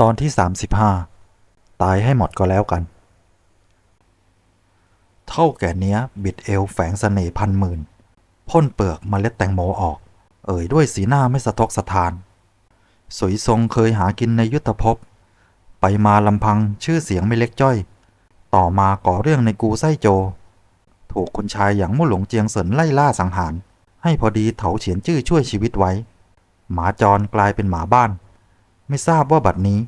ตอนที่ 35 ตายให้หมดก็แล้วกัน เท่าแก่เนี้ยบิดเอวแฝงเสน่ห์พันหมื่นพ่นเปลือกมเมล็ดแตงโมออก เอ่ยด้วยสีหน้าไม่สะทกสะทานสวยทรงเคยหากินในยุทธภพ ไปมาลำพังชื่อเสียงไม่เล็กจ้อย ต่อมาก่อเรื่องในกูไส้โจ ถูกคุณชายอย่างมู่หลงเจียงเสินไล่ล่าสังหาร ให้พอดีเถาเฉียนจื้อช่วยชีวิตไว้ หมาจรกลายเป็นหมาบ้าน ไม่ทราบว่าบัดนี้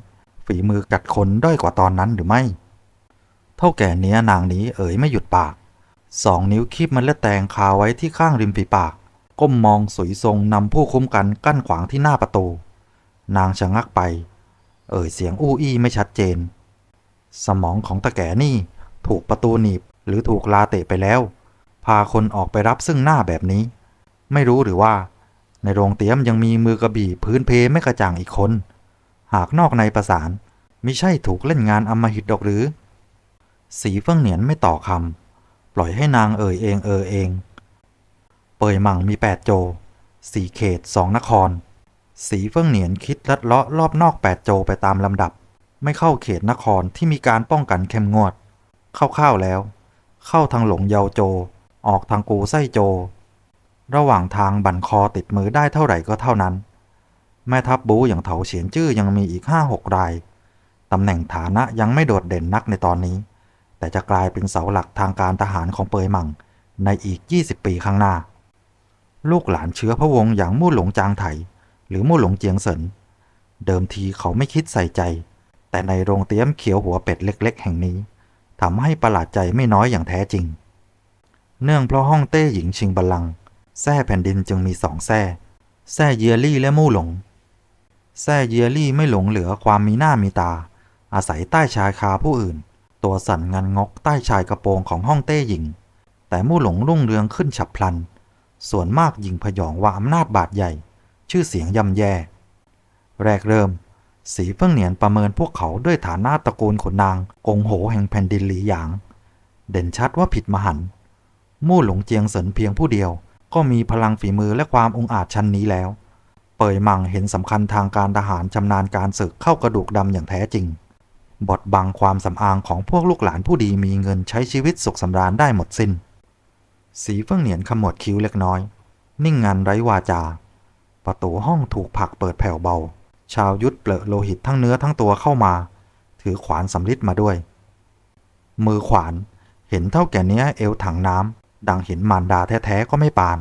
ฝีมือกัดคนด้อยกว่าตอนนั้นหรือไม่ เท่าแก่เนี้ยนางนี้เอ๋ยไม่หยุดปาก สองนิ้วคีบมันและแตงคาไว้ที่ข้างริมฝีปาก ก้มมองสวยทรงนำผู้คุ้มกันกั้นขวางที่หน้าประตู นางชะงักไป เอ่ยเสียงอู้อี้ไม่ชัดเจน สมองของตะแก่นี่ถูกประตูหนีบหรือถูกลาเตะไปแล้ว พาคนออกไปรับซึ่งหน้าแบบนี้ ไม่รู้หรือว่า ในโรงเตี้ยมยังมีมือกระบี่พื้นเพไม่กระจ่างอีกคน หากนอกในประสานมิใช่ถูกเล่นงานอำมหิตดอกหรือ สีเฟื่องเหนียนไม่ต่อคำปล่อยให้นางเอ่ยเองเออเอง เปยหมั่งมีแปดโจสี่เขตสองนคร สีเฟื่องเหนียนคิดลัดเลาะรอบนอกแปดโจไปตามลำดับ ไม่เข้าเขตนครที่มีการป้องกันเข้มงวด เข้าๆแล้ว เข้าทางหลงเยาโจ ออกทางกูไส้โจ ระหว่างทางบั่นคอติดมือได้เท่าไหร่ก็เท่านั้น แม่ทัพบูอย่างเถาเฉียนจื้อยังมีอีกห้าหกราย ตำแหน่งฐานะยังไม่โดดเด่นนักในตอนนี้ แต่จะกลายเป็นเสาหลักทางการทหารของเปยหมั่งในอีก 20 ปีข้างหน้า ลูกหลานเชื้อพระวงศ์อย่างมู่หลงจางไถ หรือมู่หลงเจียงเสินเดิมทีเขาไม่คิดใส่ใจ แต่ในโรงเตี้ยมเขียวหัวเป็ดเล็ก ๆ แห่งนี้ทำให้ประหลาดใจไม่น้อยอย่างแท้จริง เนื่องเพราะห้องเต้หญิงชิงบัลลังก์แท่แผ่นดินจึงมีสองแท่แท่เยียลี่และมู่หลง แท่เยียลี่ไม่หลงเหลือความมีหน้ามีตา อาศัยใต้ชายคาผู้อื่น ตัวสั่นงันงกใต้ชายกระโปรงของห้องเต้หญิง แต่มู่หลงรุ่งเรืองขึ้นฉับพลัน ส่วนมากยิงพยองว่าอำนาจบาดใหญ่ ชื่อเสียงย่ำแย่ แรกเริ่ม สีเฟิ่งเหนียนประเมินพวกเขาด้วยฐานะตระกูลขนนางกงโหแห่งแผ่นดินหลีหยาง เด่นชัดว่าผิดมหันมู่หลงเจียงเสินเพียงผู้เดียว ก็มีพลังฝีมือและความองอาจชั้นนี้แล้ว เปยมังเห็นสำคัญทางการทหารชำนาญการศึกเข้ากระดูกดำอย่างแท้จริง บดบังความสำอางของพวกลูกหลานผู้ดีมีเงินใช้ชีวิตสุขสำราญได้หมดสิน้น สีเฟื่องเหนียนขมวดคิ้วเล็กน้อย นิ่งงันไร้วาจา ประตูห้องถูกผักเปิดแผ่วเบา ชาวยุทธเปลอะโลหิตทั้งเนื้อทั้งตัวเข้ามา ถือขวานสำลิดมาด้วย มือขวานเห็นเท่าแก่เนี้ยเอวถังน้ำดังเห็นมารดาแท้ๆก็ไม่ปาน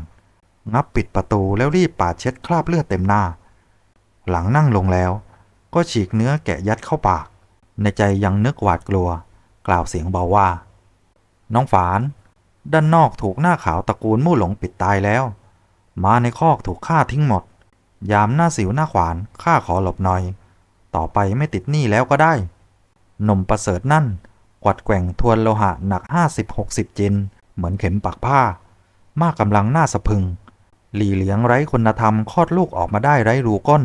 งับปิดประตูแล้วรีบปาดเช็ดคราบเลือดเต็มหน้า หลังนั่งลงแล้ว ก็ฉีกเนื้อแกะยัดเข้าปาก ในใจยังนึกหวาดกลัว กล่าวเสียงเบาว่า น้องฝาน ด้านนอกถูกหน้าขาวตระกูลมู่หลงปิดตายแล้ว มาในคอกถูกฆ่าทิ้งหมด ยามหน้าสิวหน้าขวานข้าขอหลบหน่อย ต่อไปไม่ติดหนี้แล้วก็ได้หนุ่มประเสริฐนั่นกวัดแกว่งทวนโลหะหนัก 50-60 จิน เหมือนเข็มปักผ้า มากกำลังหน้าสะพึง หลีเหลียงไร้คุณธรรมคลอดลูกออกมาได้ไร้รูก้น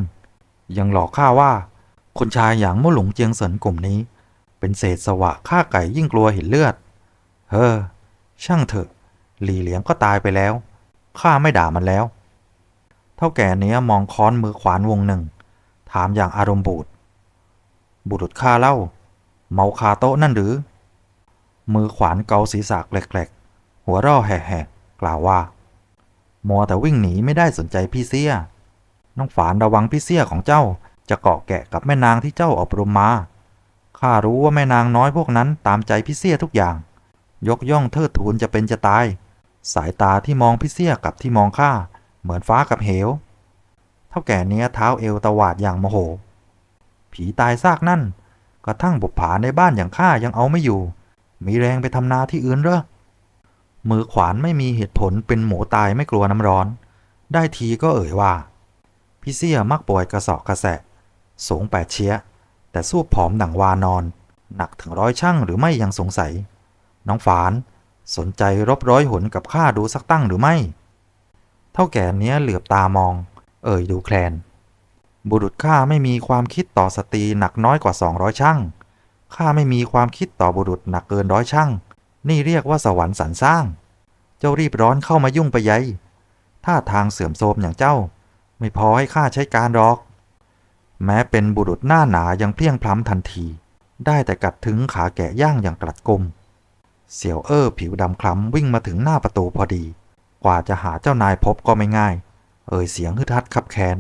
ยังหลอกข้าว่า คนชายอย่างมู่หลงเจียงเสินกลุ่มนี้ เป็นเศษสวะฆ่าไก่ยิ่งกลัวเห็นเลือด เฮ้อ ช่างเถอะ หลีเหลียงก็ตายไปแล้ว ข้าไม่ด่ามันแล้ว เท่าแก่เนี้ยมองค้อนมือขวานวงหนึ่ง ถามอย่างอารมณ์บูดบุรุษข้าเล่า เมาคาโต๊ะนั่นหรือ มือขวานเกาศีรษะแกลกๆ หัวร่อแห่ๆกล่าวว่า มัวแต่วิ่งหนีไม่ได้สนใจพี่เสียน้องฝานระวังพี่เสียของเจ้า จะเกาะแกะกับแม่นางที่เจ้าอบรมมาข้ารู้ว่าแม่นางน้อยพวกนั้นตามใจพี่เสียทุกอย่าง ยกย่องเทิดทูนจะเป็นจะตาย สายตาที่มองพี่เสียกับที่มองข้าเหมือนฟ้ากับเหว เท่าแก่เนี้ยเท้าเอวตวาดอย่างโมโห ผีตายซากนั่นกระทั่งบุปผาในบ้านอย่างข้ายังเอาไม่อยู่ มีแรงไปทำนาที่อื่นเหรอ มือขวานไม่มีเหตุผลเป็นหมูตายไม่กลัวน้ำร้อน ได้ทีก็เอ่ยว่า พี่เสียมักป่วยกระสอบกระแสะ สูงแปดเชียแต่สู้ผอมดังวานอน หนักถึงร้อยช่างหรือไม่ยังสงสัย น้องฝาน สนใจรบร้อยหนกับข้าดูสักตั้งหรือไม่ เท่าแก่เนี้ยเหลือบตามอง เอ่ยดูแคลน บุรุษข้าไม่มีความคิดต่อสตรีหนักน้อยกว่าสองร้อยช่างข้าไม่มีความคิดต่อบุรุษหนักเกินร้อยช่าง นี่เรียกว่าสวรรค์สรรสร้าง เจ้ารีบร้อนเข้ามายุ่งไปยัยท่าทางเสื่อมโทรมอย่างเจ้า ไม่พอให้ข้าใช้การหรอก แม้เป็นบุรุษหน้าหนายังเพลียงพล้ำทันที ได้แต่กัดถึงขาแกะย่างอย่างกลัดกลมเสี่ยวเอ้อผิวดำคล้ำวิ่งมาถึงหน้าประตูพอดี กว่าจะหาเจ้านายพบก็ไม่ง่าย เอ่ยเสียงฮึดฮัดขับแค้น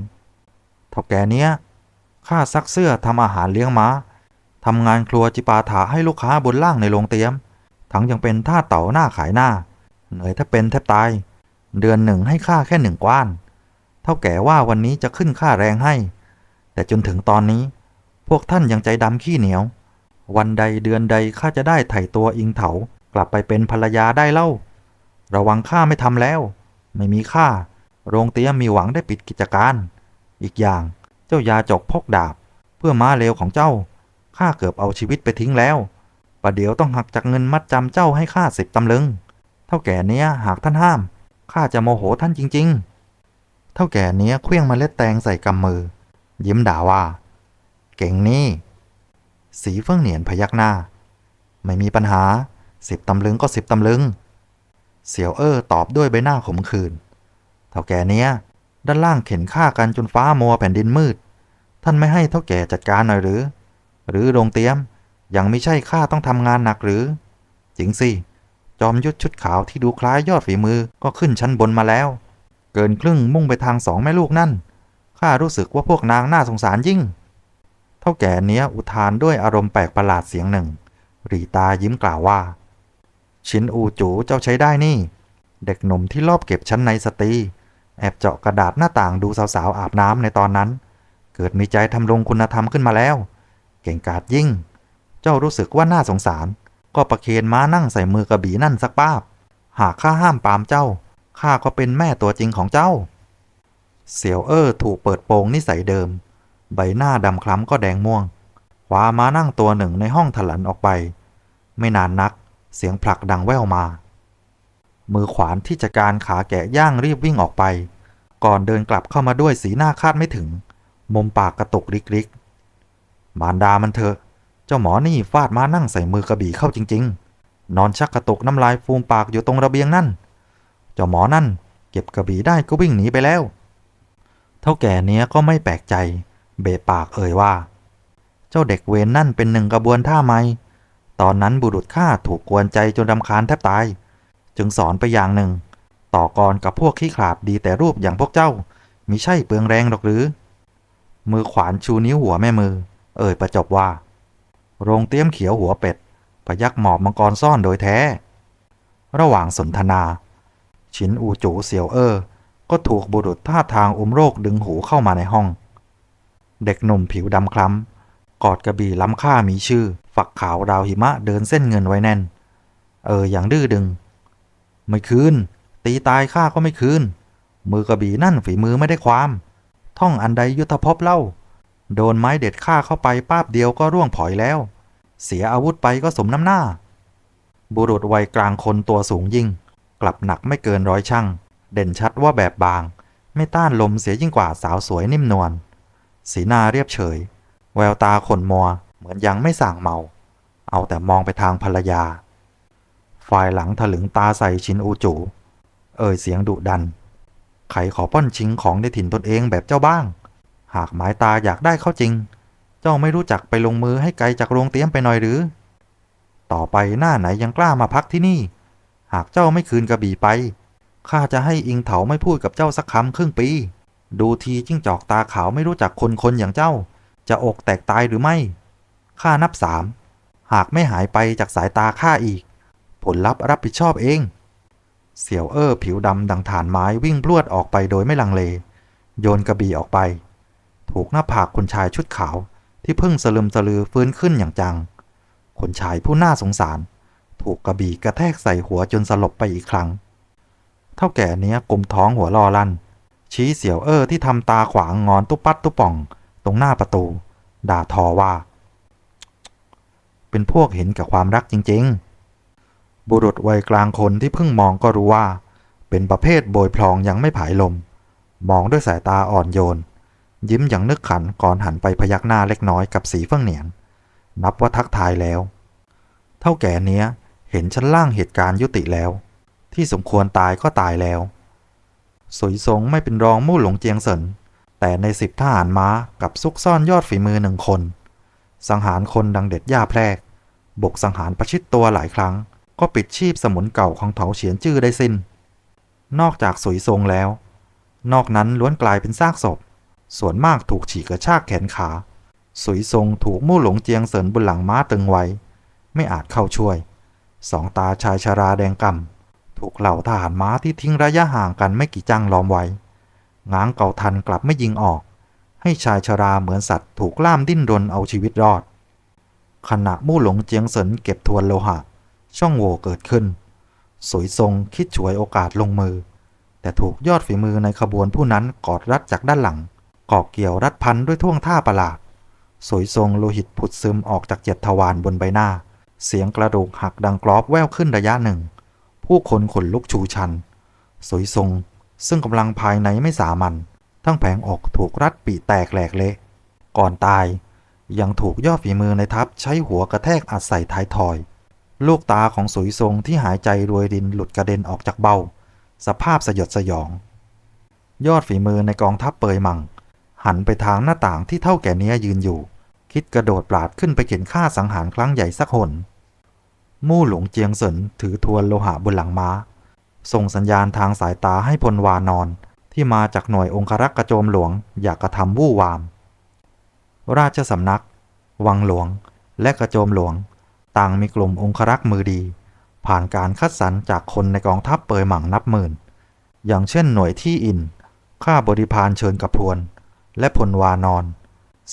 เท่าแกเนี้ยข้าซักเสื้อทำอาหารเลี้ยงม้าทำงานครัวจิปาถาให้ลูกค้าบนล่างในโรงเตี๊ยม ทั้งยังเป็นท่าเต่าหน้าขายหน้า เหนื่อยถ้าเป็นแทบตาย เดือนหนึ่งให้ค่าแค่หนึ่งกว้าน เท่าแก่ว่าวันนี้จะขึ้นค่าแรงให้ แต่จนถึงตอนนี้ พวกท่านยังใจดำขี้เหนียว วันใดเดือนใดข้าจะได้ไถ่ตัวอิงเถากลับไปเป็นภรรยาได้เล่า ระวังข้าไม่ทำแล้ว ไม่มีค่า โรงเตี้ยมมีหวังได้ปิดกิจการ อีกอย่างเจ้ายาจกพกดาบ เพื่อม้าเลวของเจ้าข้าเกือบเอาชีวิตไปทิ้งแล้ว ประเดี๋ยวต้องหักจากเงินมัดจำเจ้าให้ข้าสิบตำลึง เท่าแก่เนี้ยหากท่านห้าม ข้าจะโมโหท่านจริง ๆ เท่าแก่เนี้ยเคลี้ยงมเมล็ดแตงใส่กำมือ ยิ้มด่าว่า เก่งนี่สีเฟื่องเหนียนพยักหน้า ไม่มีปัญหาสิบตำลึงก็สิบตำลึง เสี่ยวเอ้อตอบด้วยใบหน้าขมขื่นเท่าแก่เนี้ย ด้านล่างเข็นฆ่ากันจนฟ้ามัวแผ่นดินมืด ท่านไม่ให้เท่าแก่จัดการหน่อยหรือ หรือโรงเตี้ยม ยังไม่ใช่ข้าต้องทำงานหนักหรือ จริงสิ จอมยุทธชุดขาวที่ดูคล้ายยอดฝีมือก็ขึ้นชั้นบนมาแล้ว เกินครึ่งมุ่งไปทางสองแม่ลูกนั่น ข้ารู้สึกว่าพวกนางน่าสงสารยิ่ง เท่าแก่เนี้ยอุทานด้วยอารมณ์แปลกประหลาดเสียงหนึ่ง รีตายิ้มกล่าวว่า ชินอูจูเจ้าใช้ได้นี่ เด็กหนุ่มที่รอบเก็บชั้นในสตรีแอบเจาะกระดาษหน้าต่างดูสาวๆอาบน้ำในตอนนั้น เกิดมีใจทำรงคุณธรรมขึ้นมาแล้ว เก่งกาจยิ่ง เจ้ารู้สึกว่าน่าสงสาร ก็ประเคนม้านั่งใส่มือกระบี่นั่นสักป้าบ หากข้าห้ามปามเจ้า ข้าก็เป็นแม่ตัวจริงของเจ้า เสี่ยวเอ้อถูกเปิดโปงนิสัยเดิม ใบหน้าดำคล้ำก็แดงม่วงคว้าม้านั่งตัวหนึ่งในห้องถลันออกไป ไม่นานนัก เสียงผลักดังแว่วมา มือขวานที่จัดการขาแกะย่างรีบวิ่งออกไป ก่อนเดินกลับเข้ามาด้วยสีหน้าคาดไม่ถึง มุมปากกระตุกริกๆมารดามันเถอะ จ้าหมอนี่ฟาดมานั่งใส่มือกระบี่เข้าจริง ๆ นอนชักกระตุกน้ำลายฟูมปากอยู่ตรงระเบียงนั่น เจ้าหมอนั่น เก็บกระบี่ได้ก็วิ่งหนีไปแล้ว เท่าแก่เนี้ยก็ไม่แปลกใจ เบะปากเอ่ยว่า เจ้าเด็กเวนนั่นเป็นหนึ่งกระบวนท่าไม้ตอนนั้นบุรุษข้าถูกกวนใจจนรำคาญแทบตาย จึงสอนไปอย่างหนึ่ง ต่อกรกับพวกขี้ขลาดดีแต่รูปอย่างพวกเจ้ามิใช่เปลืองแรงหรอกหรือ มือขวานชูนิ้วหัวแม่มือ เอ่ยประจบว่า โรงเตี้ยมเขียวหัวเป็ด พยักหมอบมังกรซ่อนโดยแท้ ระหว่างสนทนา ชินอูจูเสียวเออก็ถูกบุรุษท่าทางอุมโรคดึงหูเข้ามาในห้อง เด็กหนุ่มผิวดำคล้ำ กอดกระบี่ล้ำค่ามีชื่อ ฝักขาวราวหิมะเดินเส้นเงินไว้แน่น เอออย่างดื้อดึง ไม่คืน ตีตายข้าก็ไม่คืน มือกระบี่นั่นฝีมือไม่ได้ความ ท่องอันใดยุทธภพเล่า โดนไม้เด็ดฆ่าเข้าไปป้าบเดียวก็ร่วงผอยแล้ว เสียอาวุธไปก็สมน้ำหน้า บุรุษวัยกลางคนตัวสูงยิ่ง กลับหนักไม่เกินร้อยช่างเด่นชัดว่าแบบบาง ไม่ต้านลมเสียยิ่งกว่าสาวสวยนิ่มนวลสีหน้าเรียบเฉย แววตาขนมัว เหมือนยังไม่สั่งเมา เอาแต่มองไปทางภรรยา ฝ่ายหลังถลึงตาใส่ชินอูจู เอ่ยเสียงดุดัน ใครขอป้อนชิงของในถิ่นตนเองแบบเจ้าบ้าง หากหมายตาอยากได้เข้าจริง เจ้าไม่รู้จักไปลงมือให้ไกลจากโรงเตี้ยมไปหน่อยหรือ ต่อไปหน้าไหนยังกล้ามาพักที่นี่ หากเจ้าไม่คืนกระบี่ไปข้าจะให้อิงเถาไม่พูดกับเจ้าสักคำครึ่งปี ดูทีจิ้งจอกตาขาวไม่รู้จักคนคนอย่างเจ้า จะอกแตกตายหรือไม่ข้านับสามหากไม่หายไปจากสายตาข้าอีก ผลลัพธ์รับผิดชอบเอง เสี่ยวเอ้อผิวดำดังฐานไม้วิ่งพรวดออกไปโดยไม่ลังเล โยนกระบี่ออกไป ถูกหน้าผากคนชายชุดขาว ที่เพิ่งสลึมสลือฟื้นขึ้นอย่างจัง คนชายผู้น่าสงสาร ถูกกระบี่กระแทกใส่หัวจนสลบไปอีกครั้ง เท่าแก่เนี้ยกลมท้องหัวรอลั่น ชี้เสี่ยวเอ้อที่ทำตาขวางงอนตุ๊ปัดตุ๊ป่อง ตรงหน้าประตู ด่าทอว่า เป็นพวกเห็นกับความรักจริง ๆ บุรุษวัยกลางคนที่เพิ่งมองก็รู้ว่า เป็นประเภทโบยพลองยังไม่ผายลม มองด้วยสายตาอ่อนโยน ยิ้มอย่างนึกขันก่อนหันไปพยักหน้าเล็กน้อยกับสีเฟื่องเหนียน นับว่าทักทายแล้ว เท่าแก่เนี้ยเห็นชั้นล่างเหตุการณ์ยุติแล้ว ที่สมควรตายก็ตายแล้วสวยทรงไม่เป็นรองมู่หลงเจียงเสินแต่ในสิบทหารม้ากับซุกซ่อนยอดฝีมือหนึ่งคน สังหารคนดังเด็ดย่าแพรกบุกสังหารประชิดตัวหลายครั้ง ก็ปิดชีพสมุนเก่าของเถาเฉียนจื้อได้สิน้น นอกจากสุยทรงแล้ว นอกนั้นล้วนกลายเป็นซากศพ ส่วนมากถูกฉีกกระชากแขนขา สุยทรงถูกมู่หลงเจียงเสินบนหลังม้าตึงไว้ ไม่อาจเข้าช่วย สองตาชายชาราแดงกำถูกเหล่าทหารม้าที่ทิ้งระยะห่างกันไม่กี่จังล้อมไว้ ง้างเก่าทันกลับไม่ยิงออก ให้ชายชาราเหมือนสัตว์ถูกล่ามดิ้นรนเอาชีวิตรอด ขณะมู่หลงเจียงเสินเก็บทวนโลหะ ช่องโหว่เกิดขึ้นสวยทรงคิดฉวยโอกาสลงมือ แต่ถูกยอดฝีมือในขบวนผู้นั้นกอดรัดจากด้านหลัง กอกเกี่ยวรัดพันด้วยท่วงท่าประหลาด สวยทรงโลหิตผุดซึมออกจากเจ็ดทวารบนใบหน้า เสียงกระดูกหักดังกรอบแว่วขึ้นระยะหนึ่ง ผู้คนขนลุกชูชัน สวยทรงซึ่งกำลังภายในไม่สามัญทั้งแผงอกถูกรัดปีแตกแหลกเละ ก่อนตายยังถูกยอดฝีมือในทัพใช้หัวกระแทกอัดใส่ท้ายทอย ลูกตาของสวยทรงที่หายใจรวยดินหลุดกระเด็นออกจากเบ้า สภาพสยดสยอง ยอดฝีมือในกองทัพเปยมัง หันไปทางหน้าต่างที่เท่าแก่เนี้ยยืนอยู่ คิดกระโดดปราดขึ้นไปเข็นฆ่าสังหารครั้งใหญ่สักหน มู่หลงเจียงเสินถือทวนโลหะบนหลังม้า ส่งสัญญาณทางสายตาให้พลวานอนที่มาจากหน่วยองครักษ์กระโจมหลวง อยากกระทำวู่วาม ราชสำนัก วังหลวง และกระโจมหลวง ต่างมีกลุ่มองครักษ์มือดี ผ่านการคัดสรรจากคนในกองทัพเปยหมั่งนับหมื่น อย่างเช่นหน่วยที่อินข้าบริพารเชิญกับพวน และพลวานอน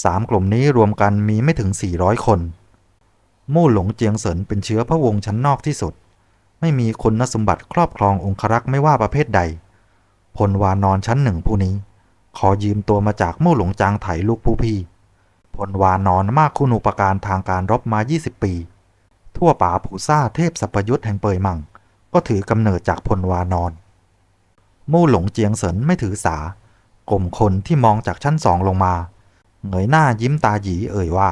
สามกลุ่มนี้รวมกันมีไม่ถึง 400 คน มู่หลงเจียงเสินเป็นเชื้อพระวงศ์ชั้นนอกที่สุด ไม่มีคุณสมบัติครอบครององครักษ์ไม่ว่าประเภทใด พลวานอนชั้นหนึ่งผู้นี้ ขอยืมตัวมาจากมู่หลงจางไถลูกผู้พี่ พลวานอนมากคุณูปการทางการรบมา 20 ปี ทั่วป่าผูซ่าเทพสัพยุทธ์แห่งเปยมังก็ถือกำเนิดจากพลวานอน มู่หลงเจียงเสินไม่ถือสา กลมคนที่มองจากชั้นสองลงมา เงยหน้ายิ้มตาหยีเอ่ยว่า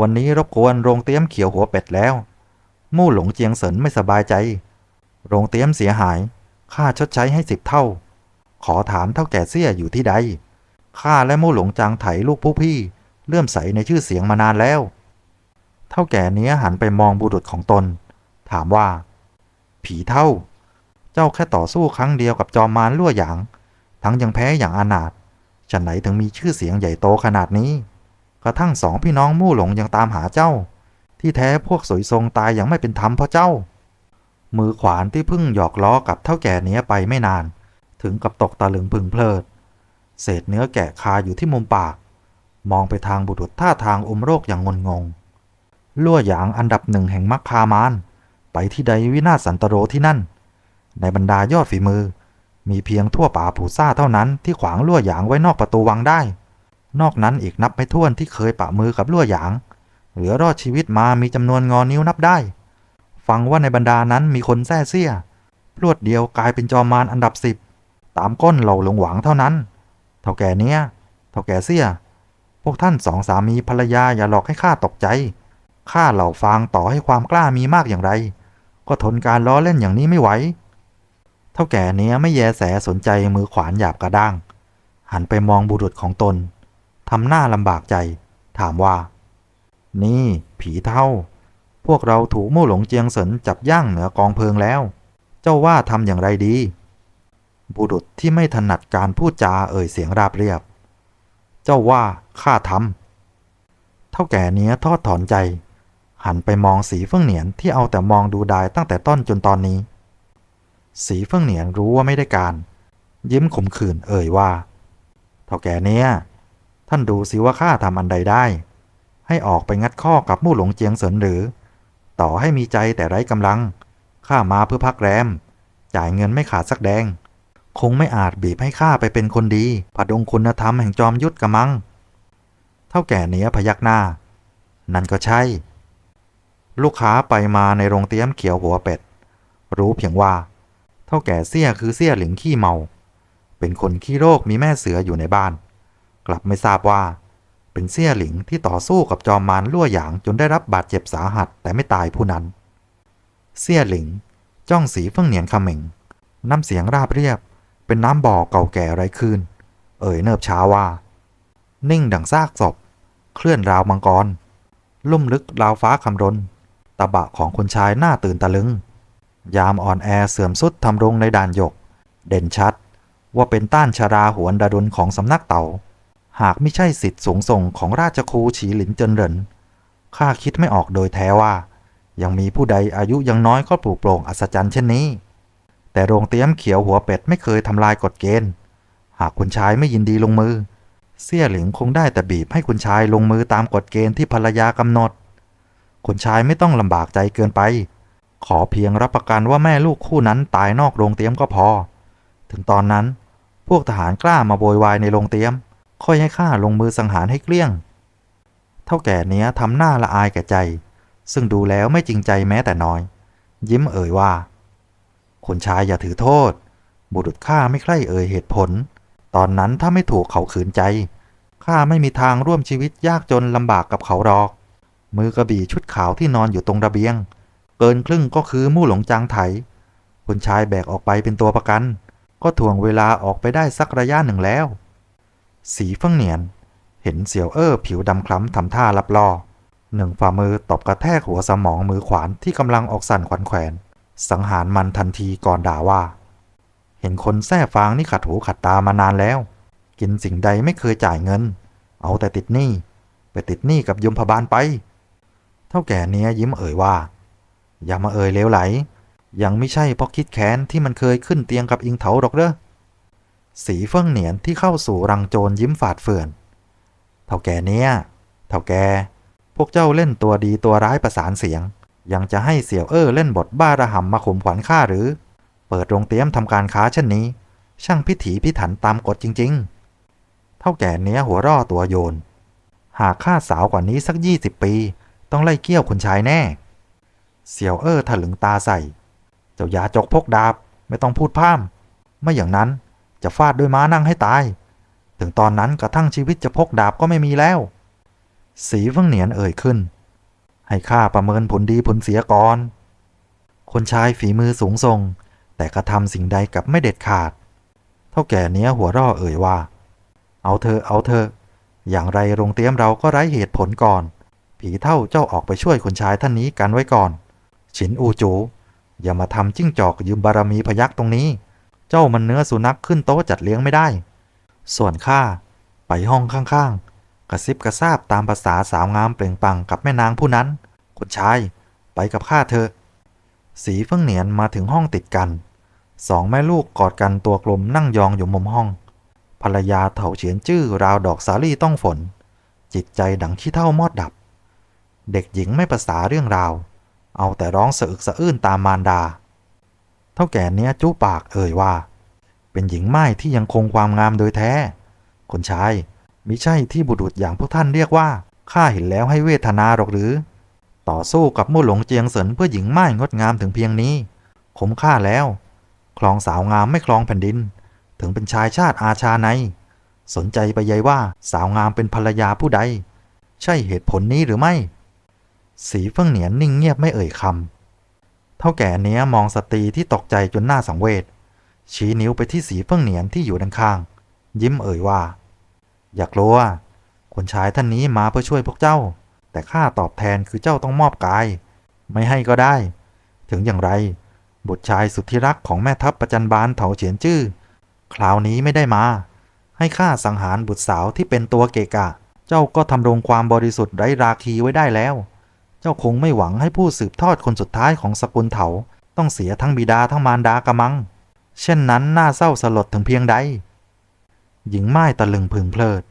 วันนี้รบกวนโรงเตี้ยมเขียวหัวเป็ดแล้ว มู่หลงเจียงเสินไม่สบายใจ โรงเตี้ยมเสียหาย ค่าชดใช้ให้สิบเท่า ขอถามเท่าแก่เสี้ยอยู่ที่ใด ข้าและมู่หลงจางไถลูกผู้พี่ เลื่อมใสในชื่อเสียงมานานแล้ว เท่าแก่เนี้ยหันไปมองบุรุษของตน ถามว่า ผีเท่า เจ้าแค่ต่อสู้ครั้งเดียวกับจอมมารลั่วหยาง ทั้งยังแพ้อย่างอนาถฉันไหนถึงมีชื่อเสียงใหญ่โตขนาดนี้ กระทั่งสองพี่น้องมู่หลงยังตามหาเจ้า ที่แท้พวกสวยทรงตายอย่างไม่เป็นธรรมเพราะเจ้า มือขวานที่เพึ่งหยอกล้อกับเท่าแก่เนี้ยไปไม่นาน ถึงกับตกตะลึงพึงเพลิด เศษเนื้อแกะคาอยู่ที่มุมปาก มองไปทางบุรุษท่าทางอมโรคอย่างงนงงลั่วหยางอันดับหนึ่งแห่งมักคามาน ไปที่ใดวินาศสันตโรที่นั่น ในบรรดายอดฝีมือ มีเพียงทั่วป่าผูซ่าเท่านั้นที่ขวางลั่วหยางไว้นอกประตูวังได้ นอกนั้นอีกนับไม่ถ้วนที่เคยปะมือกับลั่วหยาง เหลือรอดชีวิตมามีจำนวนงอนิ้วนับได้ ฟังว่าในบรรดานั้นมีคนแท้เสี้ยพรวดเดียวกลายเป็นจอมมารอันดับสิบตามก้นเหล่าหลงหวังเท่านั้น เท่าแก่เนี้ย เท่าแก่เสี้ย พวกท่านสองสามีภรรยาอย่าหลอกให้ข้าตกใจ ข้าเหล่าฟางต่อให้ความกล้ามีมากอย่างไร ก็ทนการล้อเล่นอย่างนี้ไม่ไหว ท่าแก่เนี้ยไม่แยแสสนใจมือขวานหยาบกระด้าง หันไปมองบุรุษของตนทำหน้าลำบากใจ ถามว่า นี่ผีเท่า พวกเราถูกมู่หลงเจียงเสนจับย่างเหนือกองเพลิงแล้ว เจ้าว่าทำอย่างไรดี บุรุษที่ไม่ถนัดการพูดจาเอ่ยเสียงราบเรียบ เจ้าว่าข้าทำเท่าแก่เนี้ยทอดถอนใจ หันไปมองสีเฟื่องเหนียนที่เอาแต่มองดูดายตั้งแต่ต้นจนตอนนี้ สีเฟื่องเหนียนรู้ว่าไม่ได้การ ยิ้มขมขื่นเอ่ยว่าเท่าแก่เนี้ยท่านดูสิว่าข้าทำอันใดได้ ให้ออกไปงัดข้อกับมู่หลงเจียงเสินหรือ ต่อให้มีใจแต่ไร้กำลัง ข้ามาเพื่อพักแรม จ่ายเงินไม่ขาดสักแดง คงไม่อาจบีบให้ข้าไปเป็นคนดีผดงคุณธรรมแห่งจอมยุทธกระมัง เท่าแก่เนี้ยพยักหน้า นั่นก็ใช่ ลูกค้าไปมาในโรงเตี้ยมเขียวหัวเป็ด รู้เพียงว่า เท่าแก่เสี้ยคือเสี้ยหลิงขี้เมา เป็นคนขี้โรคมีแม่เสืออยู่ในบ้าน กลับไม่ทราบว่า เป็นเสี้ยหลิงที่ต่อสู้กับจอมมารลั่วหยางจนได้รับบาดเจ็บสาหัสแต่ไม่ตายผู้นั้น เสี้ยหลิง จ้องสีเฟื่องเหนียนคำเหม่งน้ำเสียงราบเรียบ เป็นน้ำบ่อเก่าแก่ไร้คืน เอ่ยเนิบช้าว่า นิ่งดังซากศพ เคลื่อนราวมังกร ลุ่มลึกราวฟ้าคำรนตะบะของคนชายหน้าตื่นตะลึง ยามอ่อนแอเสื่อมสุดทำรงในด่านหยก เด่นชัดว่าเป็นต้านชาราหวนดาดุลของสำนักเต่า หากไม่ใช่สิทธิ์สูงส่งของราชครูฉีหลินเจินเหรินข้าคิดไม่ออกโดยแท้ว่า ยังมีผู้ใดอายุยังน้อยก็ปลูกโปร่งอัศจรรย์เช่นนี้ แต่โรงเตี้ยมเขียวหัวเป็ดไม่เคยทำลายกฎเกณฑ์ หากคุณชายไม่ยินดีลงมือ เสี่ยหลิงคงได้แต่บีบให้คุณชายลงมือตามกฎเกณฑ์ที่ภรรยากำหนด คุณชายไม่ต้องลำบากใจเกินไป ขอเพียงรับประกันว่าแม่ลูกคู่นั้นตายนอกโรงเตี้ยมก็พอ ถึงตอนนั้นพวกทหารกล้ามาโวยวายในโรงเตี้ยม ค่อยให้ข้าลงมือสังหารให้เกลี้ยง เท่าแก่เนี้ยทำหน้าละอายแก่ใจ ซึ่งดูแล้วไม่จริงใจแม้แต่น้อย ยิ้มเอ่ยว่าคุณชายอย่าถือโทษ บุรุษข้าไม่ใคร่เอ่ยเหตุผล ตอนนั้นถ้าไม่ถูกเขาขืนใจข้าไม่มีทางร่วมชีวิตยากจนลำบากกับเขาหรอก มือกระบี่ชุดขาวที่นอนอยู่ตรงระเบียง เกินครึ่งก็คือมู่หลงจางไถคุณชายแบกออกไปเป็นตัวประกัน ก็ถ่วงเวลาออกไปได้สักระยะหนึ่งแล้ว สีเฟิงเหนียน เห็นเสี่ยวเอ้อผิวดำคล้ำทำท่ารับล่อหนึ่งฝ่ามือตบกระแทกหัวสมองมือขวานที่กำลังออกสั่นขวัญแขวน สังหารมันทันทีก่อนด่าว่า เห็นคนแท้ฟางนี่ขัดหูขัดตามานานแล้ว กินสิ่งใดไม่เคยจ่ายเงิน เอาแต่ติดหนี้ไปติดหนี้กับยมพบาลไป เท่าแก่เนี้ยยิ้มเอ่ยว่า อย่ามาเอ่ยเลวไหล ยังไม่ใช่เพราะคิดแค้นที่มันเคยขึ้นเตียงกับอิงเถาหรอกเด้อสีเฟิ่องเหนียนที่เข้าสู่รังโจรยิ้มฝาดเฟื่อนเท่าแก่เนี้ยเท่าแกพวกเจ้าเล่นตัวดีตัวร้ายประสานเสียง ยังจะให้เสี่ยวเอ้อเล่นบทบ้าระห่ำมาข่มขวัญข้าหรือ เปิดโรงเตี้ยมทำการค้าเช่นนี้ ช่างพิถีพิถันตามกฎจริง ๆ เท่าแก่เนี้ยหัวร่อตัวโยน หากข้าสาวกว่านี้สักยี่สิบปี ต้องไล่เกี้ยวคุณชายแน่ เสี่ยวเอ้อถลึงตาใส่ เจ้ายาจกพกดาบไม่ต้องพูดพร่ำไม่อย่างนั้นจะฟาดด้วยม้านั่งให้ตาย ถึงตอนนั้นกระทั่งชีวิตจะพกดาบก็ไม่มีแล้ว สีเฟิ่งเหนียนเอ่ยขึ้น ให้ข้าประเมินผลดีผลเสียก่อน คนชายฝีมือสูงส่ง แต่กระทำสิ่งใดกับไม่เด็ดขาด เท่าแก่เนี้ยหัวร่อเอ่ยว่า เอาเธอเอาเธอ อย่างไรโรงเตี้ยมเราก็ไร้เหตุผลก่อน ผีเท่าเจ้าออกไปช่วยคนชายท่านนี้กันไว้ก่อน ฉินอูจูอย่ามาทำจิ้งจอกยืมบารมีพยักตรงนี้ เจ้ามันเนื้อสุนัขขึ้นโต๊ะจัดเลี้ยงไม่ได้ ส่วนข้าไปห้องข้างๆ กระซิบกระซาบตามภาษาสาวงามเปล่งปังกับแม่นางผู้นั้นคุณชายไปกับข้าเถอะสีเฟิ่งเหนียนมาถึงห้องติดกัน สองแม่ลูกกอดกันตัวกลมนั่งยองอยู่มุมห้อง ภรรยาเถาเฉียนจื้อราวดอกสาลี่ต้องฝน จิตใจดังขี้เท่ามอดดับ เด็กหญิงไม่ประสาเรื่องราว เอาแต่ร้องสะอึกสะอื้นตามมารดา เท่าแก่เนี้ยจู้ปากเอ่ยว่า เป็นหญิงไม้ที่ยังคงความงามโดยแท้ คนชายมิใช่ที่บุรุษอย่างพวกท่านเรียกว่าข้าเห็นแล้วให้เวทนาหรอกหรือ ต่อสู้กับมู่หลงเจียงเสินเพื่อหญิงไม้งดงามถึงเพียงนี้คุ้มค่าแล้ว คลองสาวงามไม่คลองแผ่นดิน ถึงเป็นชายชาติอาชาในสนใจไปใยว่าสาวงามเป็นภรรยาผู้ใด ใช่เหตุผลนี้หรือไม่ สีเฟิ่งเหนียนนิ่งเงียบไม่เอ่ยคำเท่าแก่เนี้ยมองสตรีที่ตกใจจนหน้าสังเวช ชี้นิ้วไปที่สีเฟิ่งเหนียนที่อยู่ด้านข้าง ยิ้มเอ่ยว่า อยากรู้ว่าคนชายท่านนี้มาเพื่อช่วยพวกเจ้า แต่ค่าตอบแทนคือเจ้าต้องมอบกาย ไม่ให้ก็ได้ ถึงอย่างไร บุตรชายสุดที่รักของแม่ทัพประจันบานเถาเฉียนจื้อคราวนี้ไม่ได้มา ให้ข้าสังหารบุตรสาวที่เป็นตัวเกะกะ เจ้าก็ทำรงความบริสุทธิ์ไร้ราคีไว้ได้แล้ว เจ้าคงไม่หวังให้ผู้สืบทอดคนสุดท้ายของสกุลเถาต้องเสียทั้งบิดาทั้งมารดากระมัง เช่นนั้นน่าเศร้าสลดถึงเพียงใด หญิงไม้ตะลึงพึงเพลิด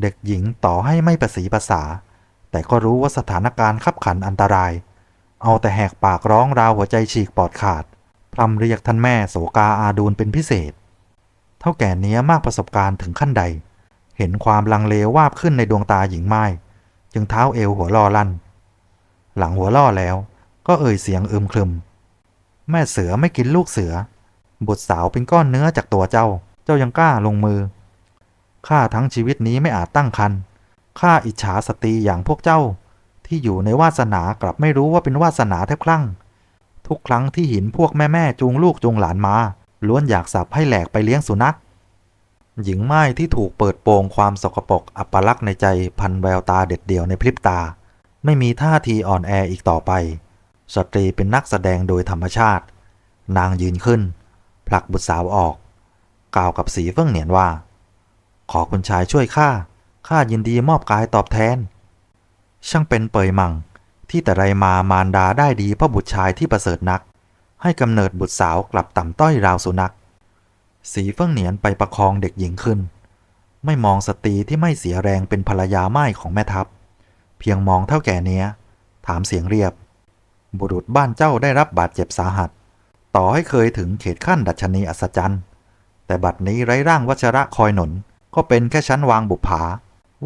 เด็กหญิงต่อให้ไม่ประสีภาษา แต่ก็รู้ว่าสถานการณ์ขับขันอันตราย เอาแต่แหกปากร้องราวหัวใจฉีกปอดขาด พรำเรียกท่านแม่โสกาอาดูลเป็นพิเศษ เท่าแก่เนี้ยมากประสบการณ์ถึงขั้นใด เห็นความลังเลวาบขึ้นในดวงตาหญิงไม้จึงเท้าเอวหัวล่อลั่น หลังหัวล่อแล้ว ก็เอ่ยเสียงอึมครึม แม่เสือไม่กินลูกเสือ บุตรสาวเป็นก้อนเนื้อจากตัวเจ้า เจ้ายังกล้าลงมือ ข้าทั้งชีวิตนี้ไม่อาจตั้งคัน ข้าอิจฉาสตรีอย่างพวกเจ้า ที่อยู่ในวาสนากลับไม่รู้ว่าเป็นวาสนาแทบคลั่ง ทุกครั้งที่หินพวกแม่แม่จูงลูกจูงหลานมา ล้วนอยากสับให้แหลกไปเลี้ยงสุนัข หญิงไม้ที่ถูกเปิดโปงความสกปรกอัปลักษณ์ในใจพันแววตาเด็ดเดี่ยวในพริบตา ไม่มีท่าทีอ่อนแออีกต่อไป สตรีเป็นนักแสดงโดยธรรมชาติ นางยืนขึ้น ผลักบุตรสาวออก กล่าวกับสีเฟิ่งเหนียนว่า ขอคุณชายช่วยข้าข้ายินดีมอบกายตอบแทน ช่างเป็นเปยมังที่แต่ไรมามารดาได้ดีเพราะบุตรชายที่ประเสริฐนัก ให้กำเนิดบุตรสาวกลับต่ำต้อยราวสุนัข สีเฟิ่งเหนียนไปประคองเด็กหญิงขึ้น ไม่มองสตรีที่ไม่เสียแรงเป็นภรรยาไม้ของแม่ทัพ เพียงมองเท่าแก่เนี้ย ถามเสียงเรียบ บุรุษบ้านเจ้าได้รับบาดเจ็บสาหัส ต่อให้เคยถึงเขตขั้นดัชนีอัศจรรย์ แต่บัดนี้ไร้ร่างวัชระคอยหนุน ก็เป็นแค่ชั้นวางบุปผา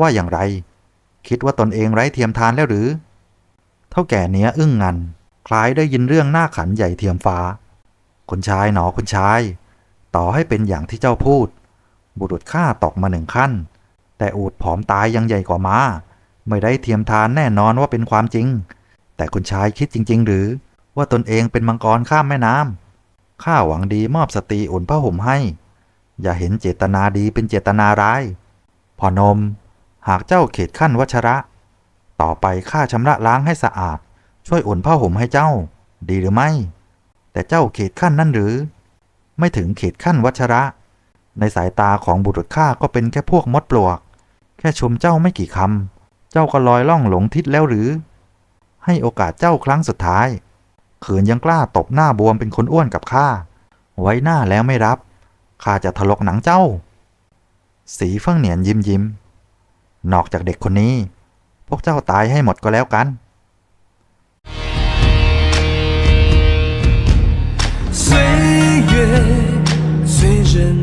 ว่าอย่างไร คิดว่าตนเองไร้เทียมทานแล้วหรือ เท่าแก่เนี้ยอึ้งงัน คล้ายได้ยินเรื่องหน้าขันใหญ่เทียมฟ้า คุณชายหนอคุณชาย ต่อให้เป็นอย่างที่เจ้าพูด บุรุษข้าตกมาหนึ่งขั้น แต่อูดผอมตายยังใหญ่กว่าม้า ไม่ได้เทียมทานแน่นอนว่าเป็นความจริง แต่คุณชายคิดจริง ๆ หรือ ว่าตนเองเป็นมังกรข้ามแม่น้ำข้าหวังดีมอบสตรีอุ่นผ้าห่มให้ อย่าเห็นเจตนาดีเป็นเจตนาร้ายพอนม หากเจ้าเขตขั้นวัชระ ต่อไปข้าชำระล้างให้สะอาด ช่วยอุ่นผ้าห่มให้เจ้า ดีหรือไม่ แต่เจ้าเขตขั้นนั่นหรือ ไม่ถึงเขตขั้นวัชระ ในสายตาของบุรุษข้าก็เป็นแค่พวกมดปลวก แค่ชมเจ้าไม่กี่คำ เจ้าก็ลอยล่องหลงทิศแล้วหรือ ให้โอกาสเจ้าครั้งสุดท้ายขืนยังกล้าตบหน้าบวมเป็นคนอ้วนกับข้า ไว้หน้าแล้วไม่รับ ข้าจะถลกหนังเจ้า สีเฟิ่งเหนียนยิ้มยิ้ม นอกจากเด็กคนนี้ พวกเจ้าตายให้หมดก็แล้วกัน 岁月催人老。